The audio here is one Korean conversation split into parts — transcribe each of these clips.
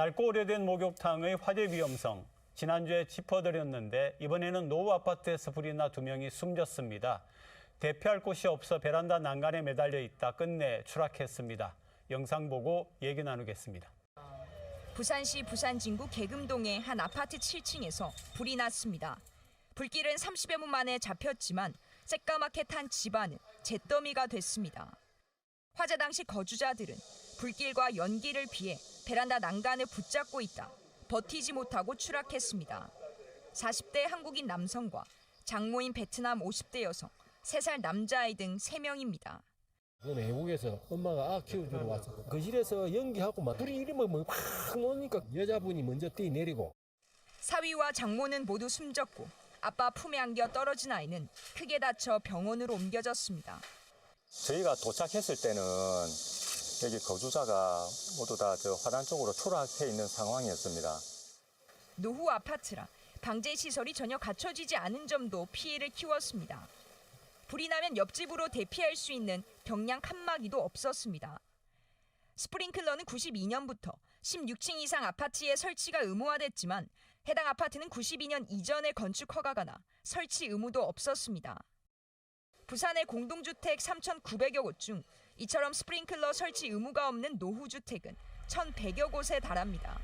낡고 오래된 목욕탕의 화재 위험성 지난주에 짚어드렸는데 이번에는 노후 아파트에서 불이 나 두 명이 숨졌습니다. 대피할 곳이 없어 베란다 난간에 매달려 있다 끝내 추락했습니다. 영상 보고 얘기 나누겠습니다. 부산시 부산진구 계금동의 한 아파트 7층에서 불이 났습니다. 불길은 30여 분 만에 잡혔지만 새까맣게 탄 집안은 잿더미가 됐습니다. 화재 당시 거주자들은 불길과 연기를 피해 베란다 난간을 붙잡고 있다 버티지 못하고 추락했습니다. 40대 한국인 남성과 장모인 베트남 50대 여성, 3살 남자아이 등 3명입니다. 그 외국에서 엄마가 아 키워주러 왔어. 거실에서 연기하고 막 둘이 이러면 뭐확 오니까 여자분이 먼저 뛰내리고 사위와 장모는 모두 숨졌고 아빠 품에 안겨 떨어진 아이는 크게 다쳐 병원으로 옮겨졌습니다. 저희가 도착했을 때는 여기 거주자가 모두 다 저 화단 쪽으로 추락해 있는 상황이었습니다. 노후 아파트라 방제 시설이 전혀 갖춰지지 않은 점도 피해를 키웠습니다. 불이 나면 옆집으로 대피할 수 있는 경량 칸막이도 없었습니다. 스프링클러는 92년부터 16층 이상 아파트에 설치가 의무화됐지만 해당 아파트는 92년 이전에 건축 허가가 나 설치 의무도 없었습니다. 부산의 공동주택 3,900여 곳 중 이처럼 스프링클러 설치 의무가 없는 노후 주택은 1,100여 곳에 달합니다.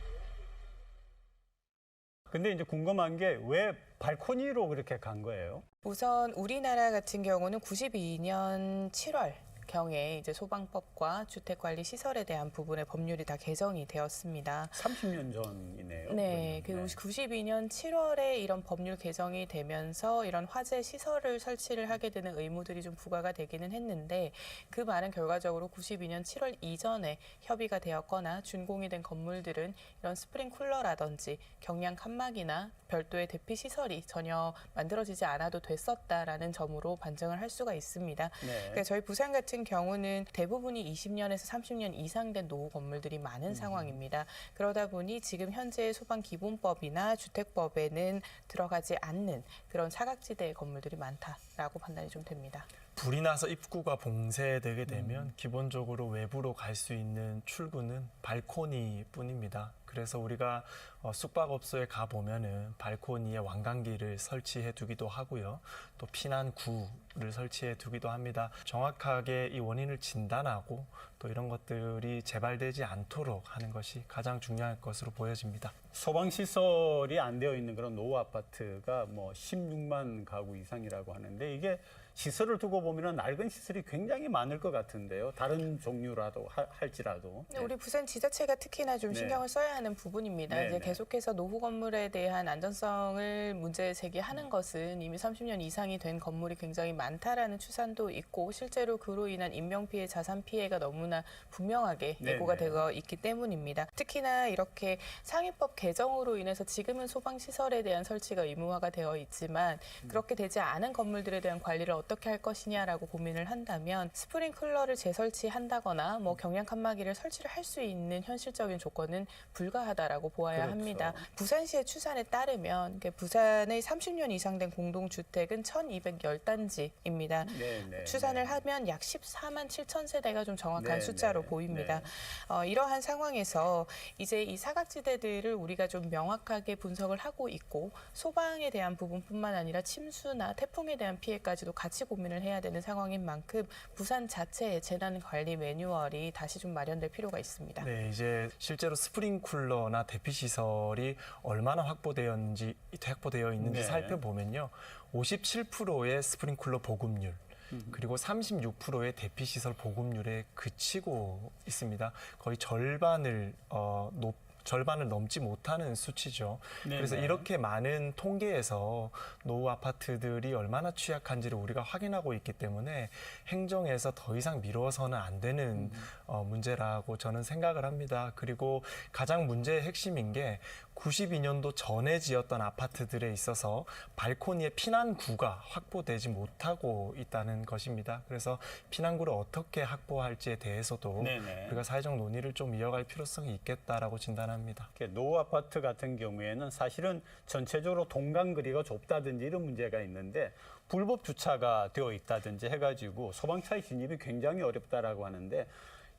근데 이제 궁금한 게 왜 발코니로 그렇게 간 거예요? 우선 우리나라 같은 경우는 92년 7월 경에 이제 소방법과 주택관리 시설에 대한 부분의 법률이 다 개정이 되었습니다. 30년 전이네요. 네, 그 그러면. 92년 7월에 이런 법률 개정이 되면서 이런 화재 시설을 설치를 하게 되는 의무들이 좀 부과가 되기는 했는데 그 말은 결과적으로 92년 7월 이전에 협의가 되었거나 준공이 된 건물들은 이런 스프링 쿨러라든지 경량 칸막이나 별도의 대피 시설이 전혀 만들어지지 않아도 됐었다라는 점으로 반증을 할 수가 있습니다. 네. 그러니까 저희 부산 같은 경우는 대부분이 20년에서 30년 이상 된 노후 건물들이 많은 상황입니다. 그러다 보니 지금 현재 소방 기본법이나 주택법에는 들어가지 않는 그런 사각지대의 건물들이 많다라고 판단이 좀 됩니다. 불이 나서 입구가 봉쇄되게 되면 음. 기본적으로 외부로 갈 수 있는 출구는 발코니뿐입니다. 그래서 우리가 어, 숙박업소에 가 보면은 발코니에 왕관기를 설치해 두기도 하고요. 또 피난구를 설치해 두기도 합니다. 정확하게 이 원인을 진단하고 또 이런 것들이 재발되지 않도록 하는 것이 가장 중요할 것으로 보여집니다. 소방 시설이 안 되어 있는 그런 노후 아파트가 뭐 16만 가구 이상이라고 하는데 이게 시설을 두고 보면은 낡은 시설이 굉장히 많을 것 같은데요. 다른 종류라도 하- 할지라도. 근데 우리 부산 지자체가 특히나 좀 네. 신경을 써야 하는 부분입니다. 네, 이제 네. 계속해서 노후 건물에 대한 안전성을 문제 제기하는 것은 이미 30년 이상이 된 건물이 굉장히 많다라는 추산도 있고 실제로 그로 인한 인명 피해, 자산 피해가 너무 나 분명하게 네, 예고가 네. 되어 있기 때문입니다. 특히나 이렇게 상위법 개정으로 인해서 지금은 소방 시설에 대한 설치가 의무화가 되어 있지만 음. 그렇게 되지 않은 건물들에 대한 관리를 어떻게 할 것이냐라고 고민을 한다면 스프링클러를 재설치한다거나 뭐 경량 칸막이를 설치를 할 수 있는 현실적인 조건은 불가하다라고 보아야 그렇죠. 합니다. 부산시의 추산에 따르면 그 부산의 30년 이상 된 공동주택은 1,210단지입니다. 네, 네, 추산을 네. 하면 약 14만 7천 세대가 좀 정확한 네, 숫자로 네, 보입니다. 네. 어, 이러한 상황에서 이제 이 사각지대들을 우리가 좀 명확하게 분석을 하고 있고 소방에 대한 부분뿐만 아니라 침수나 태풍에 대한 피해까지도 같이 고민을 해야 되는 상황인 만큼 부산 자체의 재난 관리 매뉴얼이 다시 좀 마련될 필요가 있습니다. 네, 이제 실제로 스프링 쿨러나 대피 시설이 얼마나 확보되었는지 확보되어 있는지 네. 살펴보면요. 57%의 스프링 쿨러 보급률 그리고 36%의 대피 시설 보급률에 그치고 있습니다. 거의 절반을 어, 높 절반을 넘지 못하는 수치죠. 네, 그래서 네. 이렇게 많은 통계에서 노후 아파트들이 얼마나 취약한지를 우리가 확인하고 있기 때문에 행정에서 더 이상 미뤄서는 안 되는 어, 문제라고 저는 생각을 합니다. 그리고 가장 문제의 핵심인 게 92년도 전에 지었던 아파트들에 있어서 발코니에 피난구가 확보되지 못하고 있다는 것입니다. 그래서 피난구를 어떻게 확보할지에 대해서도 네네. 우리가 사회적 논의를 좀 이어갈 필요성이 있겠다라고 진단합니다. 노후 아파트 같은 경우에는 사실은 전체적으로 동간거리가 좁다든지 이런 문제가 있는데 불법 주차가 되어 있다든지 해가지고 소방차의 진입이 굉장히 어렵다라고 하는데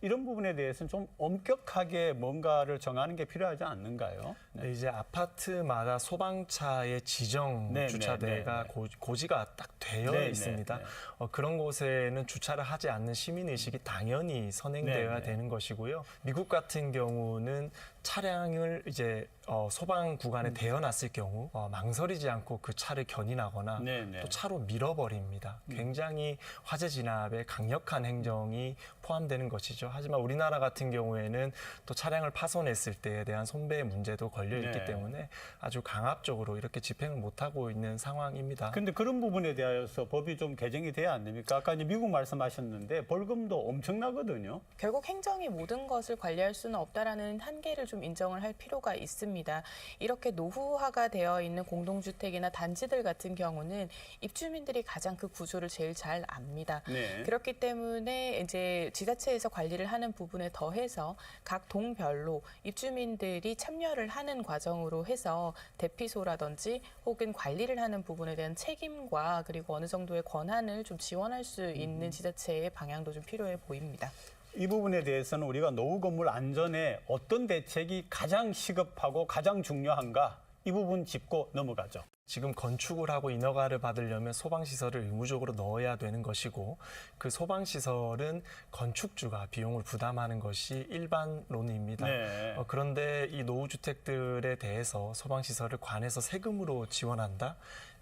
이런 부분에 대해서는 좀 엄격하게 뭔가를 정하는 게 필요하지 않는가요? 네, 이제 아파트마다 소방차의 지정 네, 주차대가 네, 네. 고, 고지 가 딱 되어 네, 네, 있습니다. 네. 어, 그런 곳에는 주차를 하지 않는 시민 의식이 당연히 선행되어야 네, 네. 되는 것이고요. 미국 같은 경우는 차량을 이제 어, 소방 음. 구간에 대어놨을 경우 어, 망설이지 않고 그 차를 견인하거나 네, 네. 또 차로 밀어버립니다. 굉장히 화재 진압에 강력한 행정이 포함되는 것이죠. 하지만 우리나라 같은 경우에는 또 차량을 파손했을 때에 대한 손배의 문제도 걸려 있기 네. 때문에 아주 강압적으로 이렇게 집행을 못하고 있는 상황입니다. 근데 그런 부분에 대하여서 법이 좀 개정이 돼야 안 됩니까? 아까 이제 미국 말씀하셨는데 벌금도 엄청나거든요. 결국 행정이 모든 것을 관리할 수는 없다라는 한계를 좀 인정을 할 필요가 있습니다. 이렇게 노후화가 되어 있는 공동주택이나 단지들 같은 경우는 입주민들이 가장 그 구조를 제일 잘 압니다. 네. 그렇기 때문에 이제 지자체에서 관리를 하는 부분에 더해서 각 동별로 입주민들이 참여를 하는 과정으로 해서 대피소라든지 혹은 관리를 하는 부분에 대한 책임과 그리고 어느 정도의 권한을 좀 지원할 수 있는 지자체의 방향도 좀 필요해 보입니다. 이 부분에 대해서는 우리가 노후 건물 안전에 어떤 대책이 가장 시급하고 가장 중요한가 이 부분 짚고 넘어가죠. 지금 건축을 하고 인허가를 받으려면 소방시설을 의무적으로 넣어야 되는 것이고 그 소방시설은 건축주가 비용을 부담하는 것이 일반론입니다. 네. 어, 그런데 이 노후주택들에 대해서 소방시설을 관에서 세금으로 지원한다?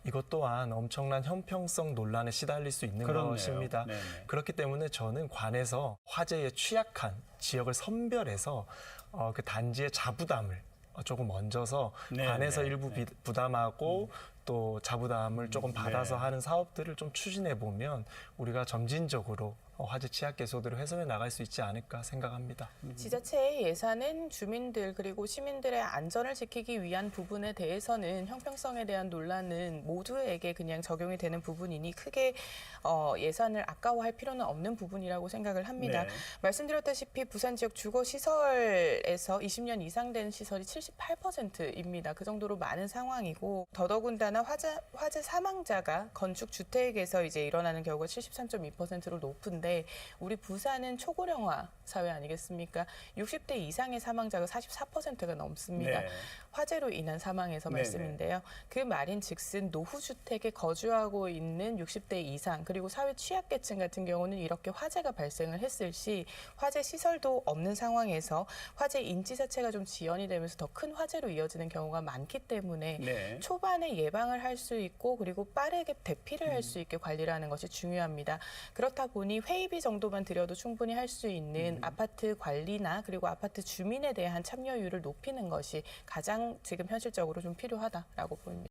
이것 또한 엄청난 형평성 논란에 시달릴 수 있는 그렇네요. 것입니다. 네네. 그렇기 때문에 저는 관에서 화재에 취약한 지역을 선별해서 어, 그 단지의 자부담을 어, 조금 얹어서 네, 관에서 네, 일부 네. 비- 부담하고 또 자부담을 조금 받아서 네. 하는 사업들을 좀 추진해 보면 우리가 점진적으로 어, 화재 취약 개소들을 해소해 나갈 수 있지 않을까 생각합니다. 지자체의 예산은 주민들 그리고 시민들의 안전을 지키기 위한 부분에 대해서는 형평성에 대한 논란은 모두에게 그냥 적용이 되는 부분이니 크게 어, 예산을 아까워할 필요는 없는 부분이라고 생각을 합니다. 네. 말씀드렸다시피 부산 지역 주거 시설에서 20년 이상 된 시설이 78%입니다. 그 정도로 많은 상황이고 더더군다나 화재 화재 사망자가 건축 주택에서 이제 일어나는 경우가 73.2%로 높은데 우리 부산은 초고령화 사회 아니겠습니까? 60대 이상의 사망자가 44%가 넘습니다. 네. 화재로 인한 사망에서 네네. 말씀인데요. 그 말인 즉슨 노후주택에 거주하고 있는 60대 이상 그리고 사회 취약계층 같은 경우는 이렇게 화재가 발생을 했을 시 화재 시설도 없는 상황에서 화재 인지 자체가 좀 지연이 되면서 더 큰 화재로 이어지는 경우가 많기 때문에 네. 초반에 예방을 할 수 있고 그리고 빠르게 대피를 할 수 있게 관리를 하는 것이 중요합니다. 그렇다 보니 회 의비 정도만 들여도 충분히 할 수 있는 아파트 관리나 그리고 아파트 주민에 대한 참여율을 높이는 것이 가장 지금 현실적으로 좀 필요하다라고 보입니다.